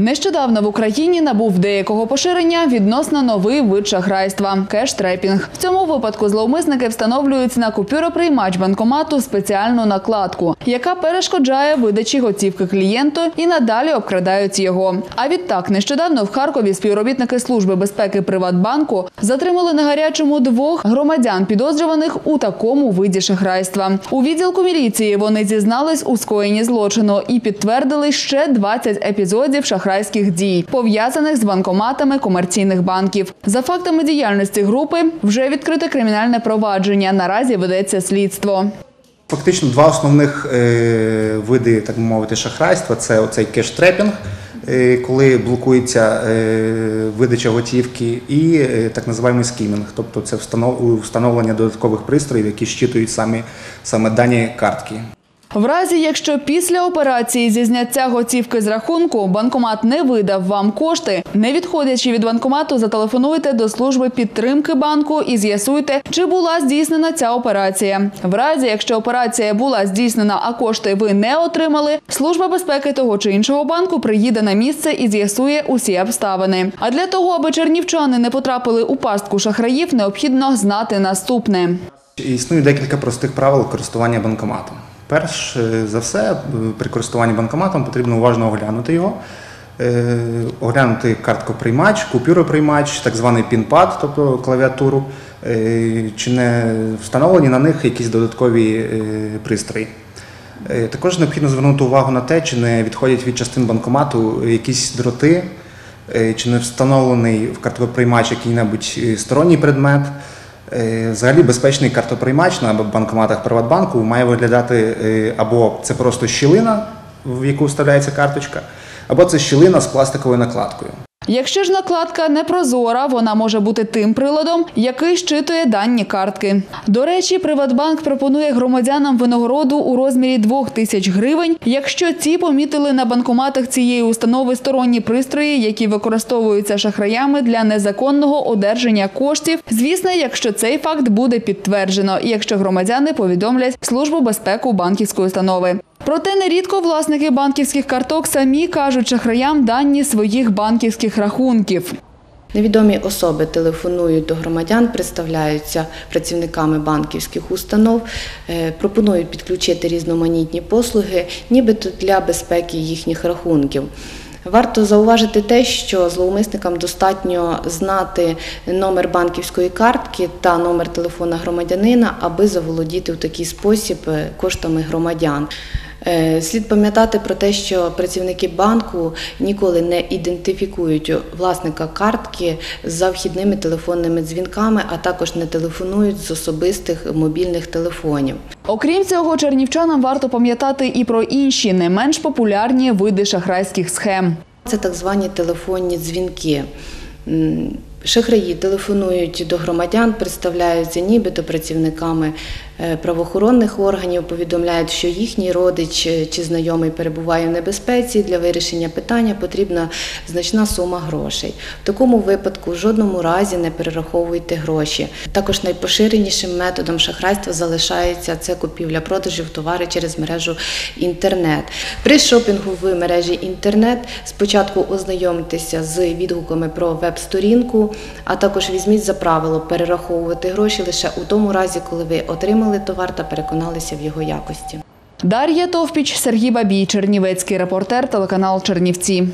Нещодавно в Україні набув деякого поширення відносно новий вид шахрайства кеш-трепінг. В цьому випадку зловмисники встановлюють на купюроприймач банкомату спеціальну накладку, яка перешкоджає видачі готівки клієнту і надалі обкрадають його. А відтак, нещодавно в Харкові співробітники служби безпеки Приватбанку затримали на гарячому двох громадян, підозрюваних у такому виді шахрайства. У відділку міліції вони зізнались у скоєнні злочину і підтвердили ще 20 епізодів шахрайських дій, пов'язаних з банкоматами комерційних банків. За фактами діяльності групи вже відкрите кримінальне провадження. Наразі ведеться слідство. Фактично два основних е, види, так би мовити, шахрайства це оцей кеш-трепінг, е, коли блокується е, видача готівки, і так називаємо скімінг, тобто це встанов- встановлення додаткових пристроїв, які щитують саме дані картки. В разі, якщо після операції зі зняття готівки з рахунку банкомат не видав вам кошти, не відходячи від банкомату, зателефонуйте до служби підтримки банку і з'ясуйте, чи була здійснена ця операція. В разі, якщо операція була здійснена, а кошти ви не отримали, служба безпеки того чи іншого банку приїде на місце і з'ясує усі обставини. А для того, аби чернівчани не потрапили у пастку шахраїв, необхідно знати наступне. Існує декілька простих правил користування банкоматом. Перш е, за все, е, при користуванні банкоматом потрібно уважно оглянути його, е, оглянути карткоприймач, купюроприймач, так званий пін-пад, тобто клавіатуру, чи не встановлені на них якісь додаткові пристрої. Також необхідно звернути увагу на те, чи не відходять від частин банкомату якісь дроти, чи не встановлений в карткоприймач який-небудь сторонній предмет. Е, Взагалі безпечний картоприймач на банкоматах Приватбанку має виглядати е, або це просто щілина, в яку вставляється карточка, або це щілина з пластиковою накладкою. Якщо ж накладка не прозора, вона може бути тим приладом, який щитує дані картки. До речі, Приватбанк пропонує громадянам винагороду у розмірі 2 тисяч гривень, якщо ці помітили на банкоматах цієї установи сторонні пристрої, які використовуються шахраями для незаконного одержання коштів. Звісно, якщо цей факт буде підтверджено, якщо громадяни повідомлять службу безпеку банківської установи. Проте нерідко власники банківських карток самі кажуть шахраям дані своїх банківських рахунків. Невідомі особи телефонують до громадян, представляються працівниками банківських установ, е, пропонують підключити різноманітні послуги, нібито для безпеки їхніх рахунків. Варто зауважити те, що зловмисникам достатньо знати номер банківської картки та номер телефона громадянина, аби заволодіти в такий спосіб е, коштами громадян. Е, Слід пам'ятати про те, що працівники банку ніколи не ідентифікують власника картки за вхідними телефонними дзвінками, а також не телефонують з особистих мобільних телефонів. Окрім цього, чернівчанам варто пам'ятати і про інші не менш популярні види шахрайських схем. Це так звані телефонні дзвінки. Шахраї телефонують до громадян, представляються нібито працівниками е, правоохоронних органів, повідомляють, що їхній родич е, чи знайомий перебуває в небезпеці. Для вирішення питання потрібна значна сума грошей. В такому випадку в жодному разі не перераховуйте гроші. Також найпоширенішим методом шахрайства залишається це купівля продажів товари через мережу інтернет. При шопінгу в мережі інтернет спочатку ознайомтеся з відгуками про веб-сторінку, а також візьміть за правило перераховувати гроші лише у тому разі, коли ви отримали товар та переконалися в його якості. Дар'я Товпіч, Сергій Бабій, Чернівецький репортер, телеканал Чернівці.